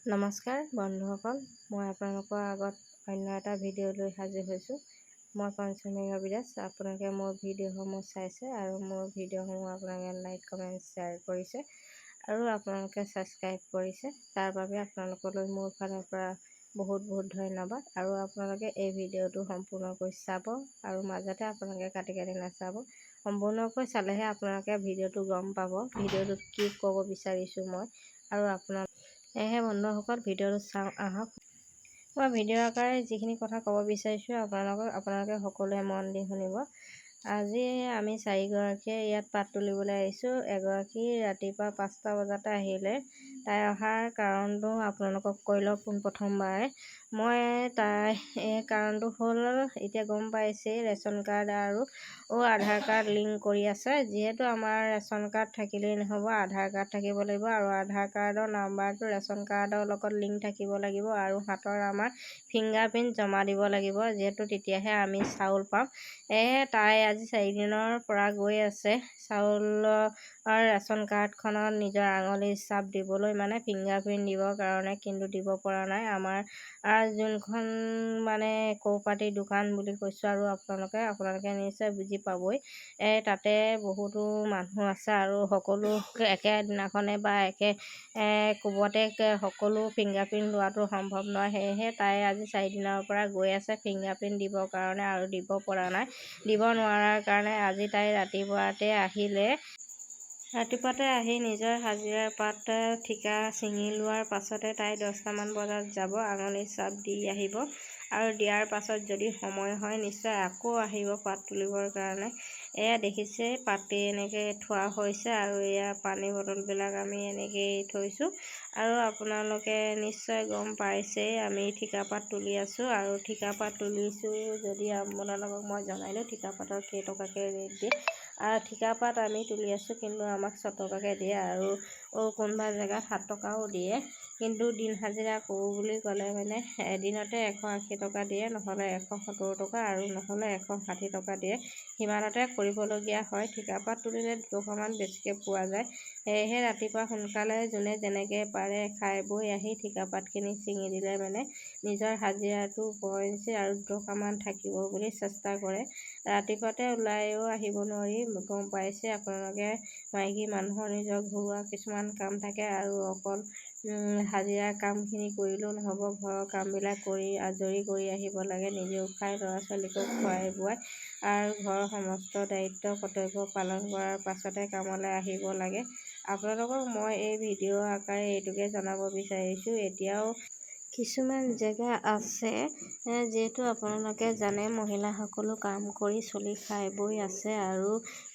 নমস্কাৰ বন্ধুসকল। মই আপোনালোকৰ আগত অন্য এটা ভিডিঅ' লৈ হাজিৰ হৈছোঁ। মই পঞ্চমী ৰবিদাস আপোনালোকে মোৰ ভিডিঅ'সমূহ চাইছে আৰু মোৰ ভিডিঅ'সমূহ আপোনালোকে লাইক কমেণ্ট শ্বেয়াৰ কৰিছে আৰু আপোনালোকে ছাবস্ক্ৰাইব কৰিছে। তাৰ বাবে আপোনালোকলৈ মোৰ ফালৰ পৰা বহুত বহুত ধন্যবাদ। আৰু আপোনালোকে এই ভিডিঅ'টো সম্পূৰ্ণকৈ চাব আৰু মাজতে আপোনালোকে কাটি কাটি নাচাব। সম্পূৰ্ণকৈ চালেহে আপোনালোকে ভিডিঅ'টো গম পাব। ভিডিঅ'টোত কি ক'ব বিচাৰিছোঁ মই আৰু আপোনালোক সেয়েহে বন্ধুসকল, ভিডিঅ'টো চাওঁ আহক। মই ভিডিঅ' আকাৰে যিখিনি কথা ক'ব বিচাৰিছোঁ, আপোনালোকক, আপোনালোকে সকলোৱে মন দি শুনিব। আজি আমি চাৰিগৰাকীয়ে ইয়াত পাত তুলিবলৈ আহিছোঁ। এগৰাকী ৰাতিপুৱা পাঁচটা বজাতে আহিলে। তাই অহাৰ কাৰণটো আপোনালোকক কৈ লওঁ পোনপ্ৰথমবাৰে মই তাই এই কাৰণটো হ'ল এতিয়া গম পাইছেই ৰেচন কাৰ্ড আৰু আধাৰ কাৰ্ড লিংক কৰি আছে। যিহেতু আমাৰ ৰেচন কাৰ্ড থাকিলেই নহ'ব আধাৰ কাৰ্ড থাকিব লাগিব আৰু আধাৰ কাৰ্ডৰ নাম্বাৰটো ৰেচন কাৰ্ডৰ লগত লিংক থাকিব লাগিব আৰু হাতৰ আমাৰ ফিংগাৰ প্ৰিণ্ট জমা দিব লাগিব। যিহেতু তেতিয়াহে আমি চাউল পাম। সেয়েহে তাই আজি চাৰিদিনৰ পৰা গৈ আছে। চাউলৰ ৰেচন কাৰ্ডখনত নিজৰ আঙুলিৰ চাপ দিবলৈ মানে ফিংগাৰ প্ৰিণ্ট দিবৰ কাৰণে কিন্তু দিব পৰা নাই। আমাৰ যোনখন মানে কৌপাটি দোকান বুলি কৈছোঁ আৰু আপোনালোকে আপোনালোকে নিশ্চয় বুজি পাবই। তাতে বহুতো মানুহ আছে আৰু সকলো একেদিনাখনে বা একে কোবতে সকলো ফিংগাৰ প্ৰিণ্ট লোৱাটো সম্ভৱ নহয়। সেয়েহে তাই আজি চাৰিদিনৰ পৰা গৈ আছে ফিংগাৰ প্ৰিণ্ট দিবৰ কাৰণে আৰু দিব পৰা নাই। দিব নোৱাৰাৰ কাৰণে আজি তাই ৰাতিপুৱাতে আহিলে। ৰাতিপুৱাতে আহি নিজৰ হাজিৰাৰ পাত ঠিকা ছিঙি লোৱাৰ পাছতে তাই দহটামান বজাত যাব আঙুলিৰ চাপ দি আহিব আৰু দিয়াৰ পাছত যদি সময় হয় নিশ্চয় আকৌ আহিব পাত তুলিবৰ কাৰণে। এয়া দেখিছে পাতি এনেকৈ থোৱা হৈছে আৰু এয়া পানী বটলবিলাক আমি এনেকৈয়ে থৈছোঁ আৰু আপোনালোকে নিশ্চয় গম পাইছেই আমি ঠিকা পাত তুলি আছোঁ আৰু ঠিকা পাত তুলিছোঁ যদি আপোনালোকক মই জনাই দিওঁ ঠিকা পাতৰ কেইটকাকৈ ৰেট দিয়ে। ঠিকা পাত আমি তুলি আছোঁ কিন্তু আমাক ছটকাকৈ দিয়ে আৰু কোনোবা জেগাত সাত টকাও দিয়ে। কিন্তু দিন হাজিৰা কৰোঁ বুলি ক'লে মানে এদিনতে এশ আশী টকা দিয়ে নহ'লে এশ সত্তৰ টকা আৰু নহ'লে এশ ষাঠি টকা দিয়ে। সিমানতে কৰিবলগীয়া হয়। ঠিকাপাত তুলিলে দুটকামান বেছিকৈ পোৱা যায়। সেয়েহে ৰাতিপুৱা সোনকালে যোনে যেনেকৈ পাৰে খাই বৈ আহি ঠিকাপাতখিনি ছিঙি দিলে মানে নিজৰ হাজিৰাটো উপৰঞ্চি আৰু দুটকামান থাকিব বুলি চেষ্টা কৰে। ৰাতিপুৱাতে ওলাইও আহিব নোৱাৰি গম পাইছে আপোনালোকে মাইকী মানুহৰ নিজৰ ঘৰুৱা কিছুমান কাম থাকে আৰু অকল হাজিৰা কামখিনি কৰিলেও নহ'ব ঘৰৰ কামবিলাক কৰি আজৰি কৰি আহিব লাগে নিজেও খাই ল'ৰা ছোৱালীকো খুৱাই বোৱাই আৰু ঘৰৰ সমস্ত দায়িত্ব কৰ্তব্য পালন কৰাৰ পাছতে কামলৈ আহিব লাগে। আপোনালোকক মই এই ভিডিঅ' আকাৰে এইটোকে জনাব বিচাৰিছোঁ। এতিয়াও কিছুমান জেগা আছে যিহেতু আপোনালোকে জানে মহিলাসকলো কাম কৰি চলি খাই বৈ আছে আৰু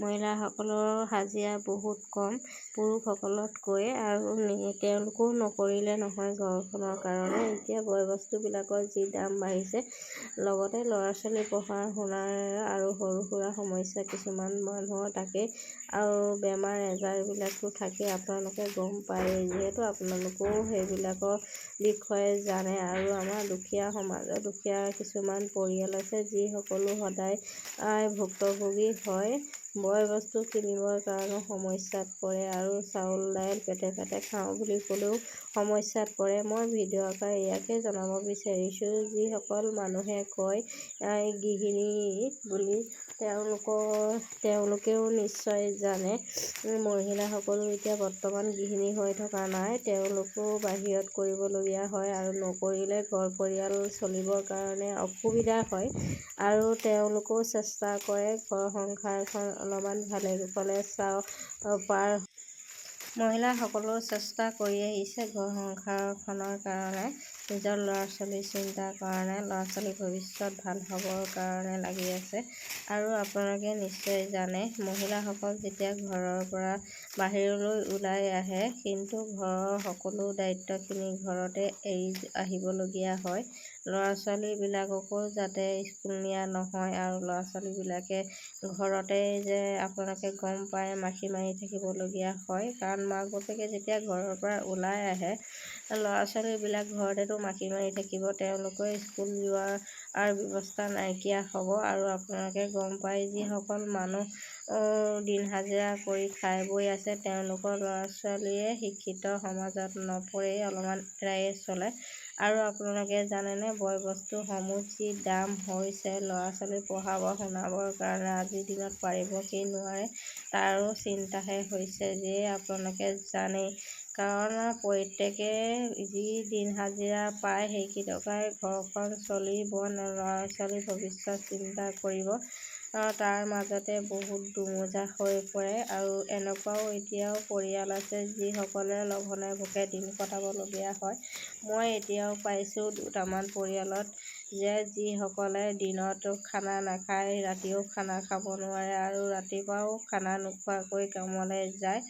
মহিলাসকলৰ হাজিৰা বহুত কম পুৰুষসকলতকৈ আৰু তেওঁলোকেও নকৰিলে নহয় ঘৰখনৰ কাৰণে। এতিয়া বয় বস্তুবিলাকৰ যি দাম বাঢ়িছে লগতে ল'ৰা ছোৱালী পঢ়া শুনাৰ আৰু সৰু সুৰা সমস্যা কিছুমান মানুহৰ থাকে আৰু বেমাৰ আজাৰবিলাকো থাকে আপোনালোকে গম পায়। যিহেতু আপোনালোকেও সেইবিলাকৰ বিষয়ে জানে আৰু আমাৰ দুখীয়া সমাজৰ দুখীয়া কিছুমান পৰিয়াল আছে যিসকলো সদায় ভুক্তভোগী হয়। বয় বস্তু কিনিবৰ কাৰণে সমস্যাত পৰে আৰু চাউল দাইল পেটে পেটে খাওঁ বুলি ক'লেও সমস্যাত পৰে। মই ভিডিঅ' আকাৰে ইয়াকে জনাব বিচাৰিছোঁ যিসকল মানুহে কয় গৃহিণী বুলি। তেওঁলোকৰ তেওঁলোকেও নিশ্চয় জানে। মহিলাসকলো এতিয়া বৰ্তমান গৃহিণী হৈ থকা নাই। তেওঁলোকেও বাহিৰত কৰিবলগীয়া হয় আৰু নকৰিলে ঘৰ পৰিয়াল চলিবৰ কাৰণে অসুবিধা হয়। আৰু তেওঁলোকেও চেষ্টা কৰে ঘৰ সংসাৰখন অলপমান ভালে কুশলে চাওঁ পাৰ। মহিলাসকলেও চেষ্টা কৰি আহিছে ঘৰ সংসাৰখনৰ কাৰণে নিজৰ ল'ৰা ছোৱালীৰ চিন্তা কাৰণে ল'ৰা ছোৱালীৰ ভৱিষ্যত ভাল হ'বৰ কাৰণে লাগি আছে। আৰু আপোনালোকে নিশ্চয় জানে মহিলাসকল যেতিয়া ঘৰৰ পৰা বাহিৰলৈ ওলাই আহে কিন্তু ঘৰৰ সকলো দায়িত্বখিনি ঘৰতে এৰি আহিবলগীয়া হয়। ল'ৰা ছোৱালীবিলাককো যাতে স্কুল নিয়া নহয় আৰু ল'ৰা ছোৱালীবিলাকে ঘৰতেই যে আপোনালোকে গম পায় মাখি মাৰি থাকিবলগীয়া হয় কাৰণ মাক বাপেকে যেতিয়া ঘৰৰ পৰা ওলাই আহে ল'ৰা ছোৱালীবিলাক ঘৰতেতো মাখি মাৰি থাকিব তেওঁলোকৰ স্কুল যোৱাৰ ব্যৱস্থা নাইকিয়া হ'ব আৰু আপোনালোকে গম পায় যিসকল মানুহ দিন হাজিৰা কৰি খাই বৈ আছে তেওঁলোকৰ ল'ৰা ছোৱালীয়ে শিক্ষিত সমাজত নপৰেই অলপমান এৰায়ে চলে। আৰু আপোনালোকে জানেনে বয় বস্তুসমূহ যি দাম হৈছে? ল'ৰা ছোৱালী পঢ়াব শুনাবৰ কাৰণে আজিৰ দিনত পাৰিব কি নোৱাৰে? তাৰো চিন্তাহে হৈছে যিয়ে আপোনালোকে জানেই। কাৰণ প্ৰত্যেকে যি দিন হাজিৰা পায় সেইকেইটকাই ঘৰখন চলিব ল'ৰা ছোৱালীৰ ভৱিষ্যত চিন্তা কৰিব? তাৰ মাজতে বহুত দুমোজা হৈ পৰে আৰু এনেকুৱাও এতিয়াও পৰিয়াল আছে যিসকলে লঘনে ভোকে দিন কটাবলগীয়া হয়। মই এতিয়াও পাইছোঁ দুটামান পৰিয়ালত যে যিসকলে দিনত খানা নাখায় ৰাতিও খানা খাব নোৱাৰে আৰু ৰাতিপুৱাও খানা নোখোৱাকৈ কামলৈ যায়।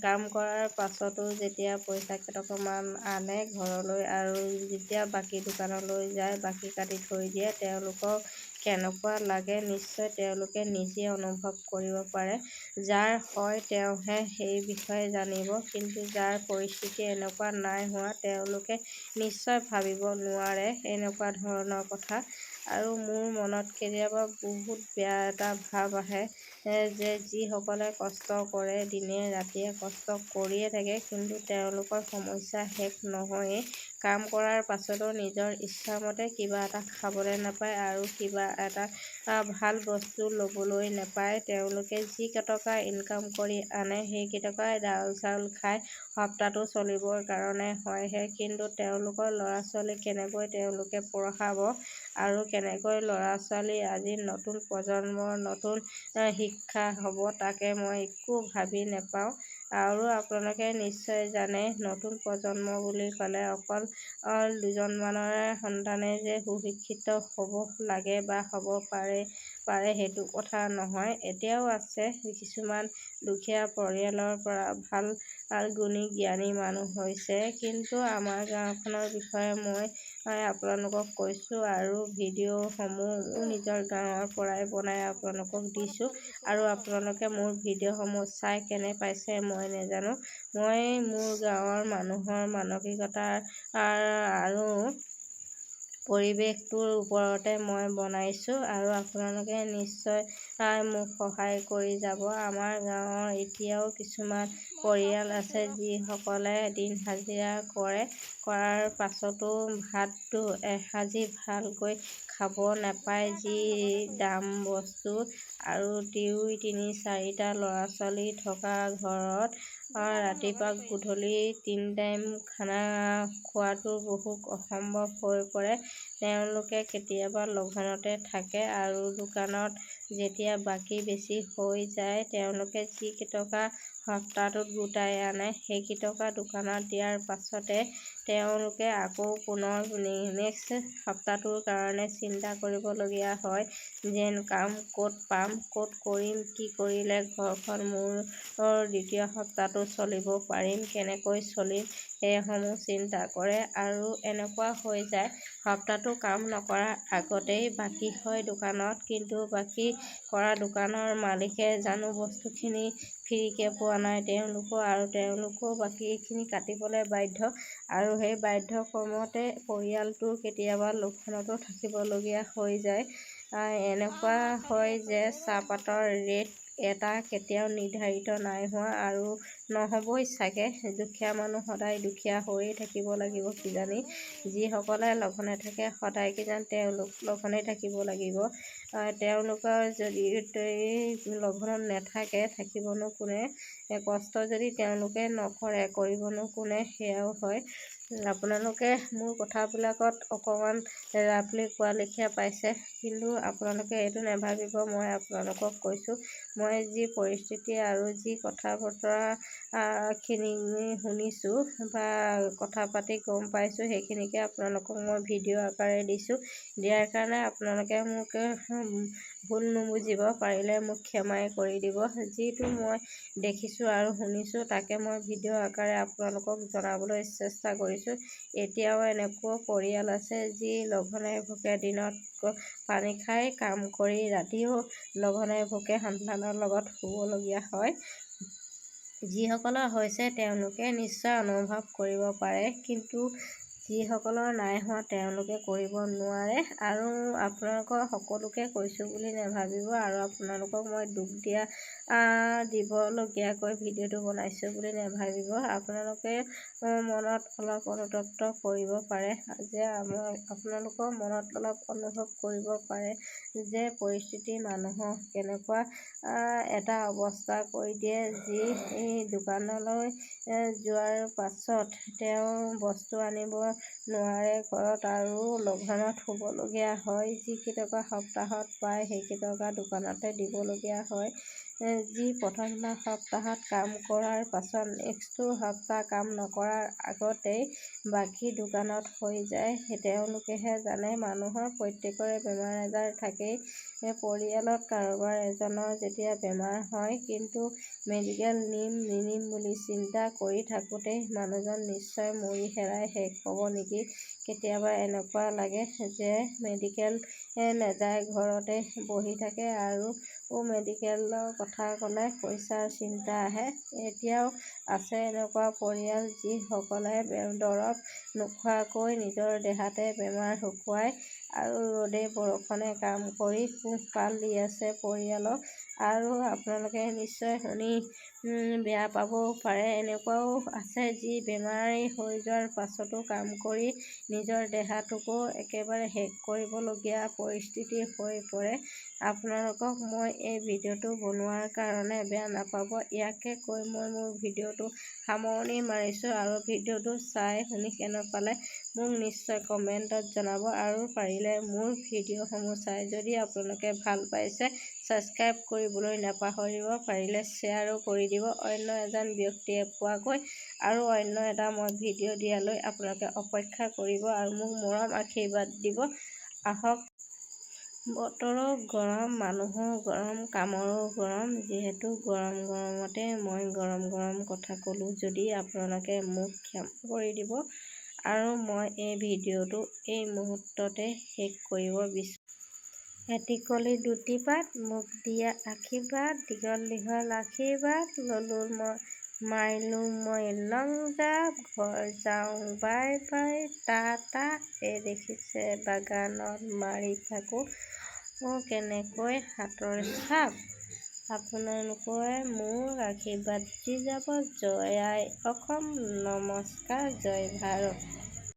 কাম কৰাৰ পাছতো যেতিয়া পইচা কেইটকামান আনে ঘৰলৈ আৰু যেতিয়া বাকী দোকানলৈ যায় বাকী কাটি থৈ দিয়ে তেওঁলোকক কেনেকুৱা লাগে নিশ্চয় তেওঁলোকে নিজে অনুভৱ কৰিব পাৰে। যাৰ হয় তেওঁহে সেই বিষয়ে জানিব। কিন্তু যাৰ পৰিস্থিতি এনেকুৱা নাই হোৱা তেওঁলোকে নিশ্চয় ভাবিব নোৱাৰে এনেকুৱা ধৰণৰ কথা। আৰু মোৰ মনত কেতিয়াবা বহুত বেয়া এটা ভাৱ আহে। যে যিসকলে কষ্ট কৰে দিনে ৰাতিয়ে কষ্ট কৰিয়ে থাকে। কিন্তু তেওঁলোকৰ সমস্যা শেষ নহয়েই। কাম কৰাৰ পাছতো নিজৰ ইচ্ছামতে কিবা এটা খাবলৈ নাপায় আৰু কিবা এটা ভাল বস্তু ল'বলৈ নাপায়। তেওঁলোকে যিকেইটকা ইনকাম কৰি আনে সেইকেইটকাই দাইল চাউল খাই সপ্তাহটো চলিবৰ কাৰণে হয়হে। কিন্তু তেওঁলোকৰ ল'ৰা ছোৱালী কেনেকৈ তেওঁলোকে পঢ়াব আৰু কেনেকৈ ল'ৰা ছোৱালী আজি নতুন প্ৰজন্মৰ নতুন শিক্ষা হ'ব তাকে মই একো ভাবি নেপাওঁ। আৰু আপোনালোকে নিশ্চয় জানে নতুন প্ৰজন্ম বুলি ক'লে অকল দুজনমানৰে সন্তানে যে সুশিক্ষিত হ'ব লাগে বা হ'ব পাৰে পাৰে সেইটো কথা নহয়। এতিয়াও আছে কিছুমান দুখীয়া পৰিয়ালৰ পৰা ভাল গুণী জ্ঞানী মানুহ হৈছে। কিন্তু আমাৰ গাঁওখনৰ বিষয়ে মই আপোনালোকক কৈছোঁ আৰু ভিডিঅ'সমূহ নিজৰ গাঁৱৰ পৰাই বনাই আপোনালোকক দিছোঁ আৰু আপোনালোকে মোৰ ভিডিঅ'সমূহ চাই কেনে পাইছে মই নাজানো। মই মোৰ গাঁৱৰ মানুহৰ মানসিকতাৰ আৰু পৰিৱেশটোৰ ওপৰতে মই বনাইছোঁ আৰু আপোনালোকে নিশ্চয় মোক সহায় কৰি যাব। আমাৰ গাঁৱৰ এতিয়াও কিছুমান পৰিয়াল আছে যিসকলে দিন হাজিৰা কৰে। কৰাৰ পাছতো ভাতটো এসাঁজি ভালকৈ খাব নাপায়। যি দাম বস্তু আৰু দুই তিনি চাৰিটা ল'ৰা ছোৱালী থকা ঘৰত ৰাতিপুৱা গধূলি তিনি টাইম খানা খোৱাটো বহুত অসম্ভৱ হৈ পৰে। তেওঁলোকে কেতিয়াবা লঘোণতে থাকে আৰু দোকানত যেতিয়া বাকী বেছি হৈ যায় তেওঁলোকে যিকেইটকা সপ্তাহটোত গোটাই আনে সেইকেইটকা দোকানত দিয়াৰ পাছতে তেওঁলোকে আকৌ পুনৰ নেক্সট সপ্তাহটোৰ কাৰণে চিন্তা কৰিবলগীয়া হয় যেন কাম ক'ত পাম ক'ত কৰিম কি কৰিলে ঘৰখন মোৰ দ্বিতীয় সপ্তাহটো চলিব পাৰিম কেনেকৈ চলিম সেইসমূহ চিন্তা কৰে আৰু এনেকুৱা হৈ যায়। সপ্তাহটো কাম নকৰাৰ আগতেই বাকী হয় দোকানত কিন্তু বাকী কৰা দোকানৰ মালিকে জানো বস্তুখিনি ফ্ৰীকৈ পোৱা নাই তেওঁলোকো আৰু তেওঁলোকো বাকীখিনি কাটিবলৈ বাধ্য। আৰু সেই বাধ্যক্ৰমতে পৰিয়ালটো কেতিয়াবা লোকচানতো থাকিবলগীয়া হৈ যায়। এনেকুৱা হয় যে চাহপাতৰ ৰেট এটা কেতিয়াও নিৰ্ধাৰিত নাই হোৱা আৰু নহ'বই চাগে। দুখীয়া মানুহ সদায় দুখীয়া হৈয়ে থাকিব লাগিব কিজানি। যিসকলে লঘোণে থাকে সদায় কিজানি তেওঁলোক লঘোণে থাকিব লাগিব। তেওঁলোকৰ যদি লঘোণত নেথাকে থাকিবনো কোনে? কষ্ট যদি তেওঁলোকে নকৰে কৰিবনো কোনে? সেয়াও হয়। আপোনালোকে মোৰ কথাবিলাকত অকণমান ৰাফলি কোৱা লেখীয়া পাইছে কিন্তু আপোনালোকে এইটো নেভাবিব মই আপোনালোকক কৈছোঁ। মই যি পৰিস্থিতি আৰু যি কথা বতৰাখিনি শুনিছোঁ বা কথা পাতি গম পাইছোঁ সেইখিনিকে আপোনালোকক মই ভিডিঅ' আকাৰে দিছোঁ। দিয়াৰ কাৰণে আপোনালোকে মোক ভুল নুবুজিব পাৰিলে মোক ক্ষমাই কৰি দিব। যিটো মই দেখিছোঁ আৰু শুনিছোঁ তাকে মই ভিডিঅ' আকাৰে আপোনালোকক জনাবলৈ চেষ্টা কৰিছোঁ। এতিয়াও এনেকুৱা পৰিয়াল আছে যি লঘোণে ভোকে দিনত পানী খাই কাম কৰি ৰাতিও লঘোণে ভোকে সন্তানৰ লগত শুবলগীয়া হয়। যিসকলৰ হৈছে তেওঁলোকে নিশ্চয় অনুভৱ কৰিব পাৰে কিন্তু যিসকলৰ নাই হোৱা তেওঁলোকে কৰিব নোৱাৰে আৰু আপোনালোকৰ সকলোকে কৈছোঁ বুলি নাভাবিব আৰু আপোনালোকক মই দুখ দিয়া দিবলগীয়াকৈ ভিডিঅ'টো বনাইছোঁ বুলি নাভাবিব। আপোনালোকে মনত অলপ অনুতপ্ত কৰিব পাৰে যে আপোনালোকৰ মনত অলপ অনুভৱ কৰিব পাৰে যে পৰিস্থিতি মানুহক কেনেকুৱা এটা অৱস্থা কৰি দিয়ে। যি দোকানলৈ যোৱাৰ পাছত তেওঁ বস্তু আনিব নোৱাৰে ঘৰত আৰু লঘোণত শুবলগীয়া হয়। যিকেইটকা সপ্তাহত পায় সেইকেইটকা দোকানতে দিবলগীয়া হয়। যি প্ৰথম সপ্তাহত কাম কৰাৰ পাছত নেক্সটটো সপ্তাহ কাম নকৰাৰ আগতেই বাকী দোকানত হৈ যায়। তেওঁলোকেহে জানে মানুহৰ প্ৰত্যেকৰে বেমাৰ আজাৰ থাকেই। পৰিয়ালত কাৰোবাৰ এজনৰ যেতিয়া বেমাৰ হয় কিন্তু মেডিকেল নিম নিনিম বুলি চিন্তা কৰি থাকোঁতেই মানুহজন নিশ্চয় মৰি হেৰাই শেষ হ'ব নেকি? কেতিয়াবা এনেকুৱা লাগে যে মেডিকেল নাযায় ঘৰতে বহি থাকে আৰু মেডিকেলৰ কথা ক'লে পইচাৰ চিন্তা আহে। এতিয়াও আছে এনেকুৱা পৰিয়াল যিসকলে দৰৱ নোখোৱাকৈ নিজৰ দেহাতে বেমাৰ শুকুৱাই আৰু ৰ'দে বৰষুণে কাম কৰি পোহপাল দি আছে পৰিয়ালক। আৰু আপোনালোকে নিশ্চয় শুনি বেয়া পাবও পাৰে। এনেকুৱাও আছে যি বেমাৰী হৈ যোৱাৰ পাছতো কাম কৰি নিজৰ দেহাটোকো একেবাৰে শেষ কৰিবলগীয়া পৰিস্থিতি হৈ পৰে। আপোনালোকক মই এই ভিডিঅ'টো বনোৱাৰ কাৰণে বেয়া নাপাব। ইয়াকে কৈ মই মোৰ ভিডিঅ'টো সামৰণি মাৰিছোঁ আৰু ভিডিঅ'টো চাই শুনি কেনে পালে মোক নিশ্চয় কমেণ্টত জনাব আৰু পাৰিলে মোৰ ভিডিঅ'সমূহ চাই যদি আপোনালোকে ভাল পাইছে ছাবস্ক্ৰাইব কৰিবলৈ নাপাহৰিব পাৰিলে শ্বেয়াৰো কৰি দিব। অন্য এজন ব্যক্তিয়ে পোৱাকৈ আৰু অন্য এটা মই ভিডিঅ' দিয়ালৈ আপোনালোকে অপেক্ষা কৰিব আৰু মোক মৰম আশীৰ্বাদ দিব। আহক। বতৰো গৰম মানুহো গৰম কামৰো গৰম। যিহেতু গৰম গৰমতে মই গৰম গৰম কথা ক'লোঁ যদি আপোনালোকে মোক ক্ষমা কৰি দিব আৰু মই এই ভিডিঅ'টো এই মুহূৰ্ততে শেষ কৰিব বিচাৰোঁ এটি দুটি পাত মোক দিয়া আশীৰ্বাদ দীঘল দীঘল আশীৰ্বাদ ল'লোঁ মই মাৰিলোঁ মই লং জাঁপ ঘৰ যাওঁ বাই বাই টাটা এই দেখিছে বাগানত মাৰি থাকোঁ কেনেকৈ হাতৰ ছাপ আপোনালোকে মোক আশীৰ্বাদ দি যাব জয় আই অসম নমস্কাৰ জয় ভাৰত।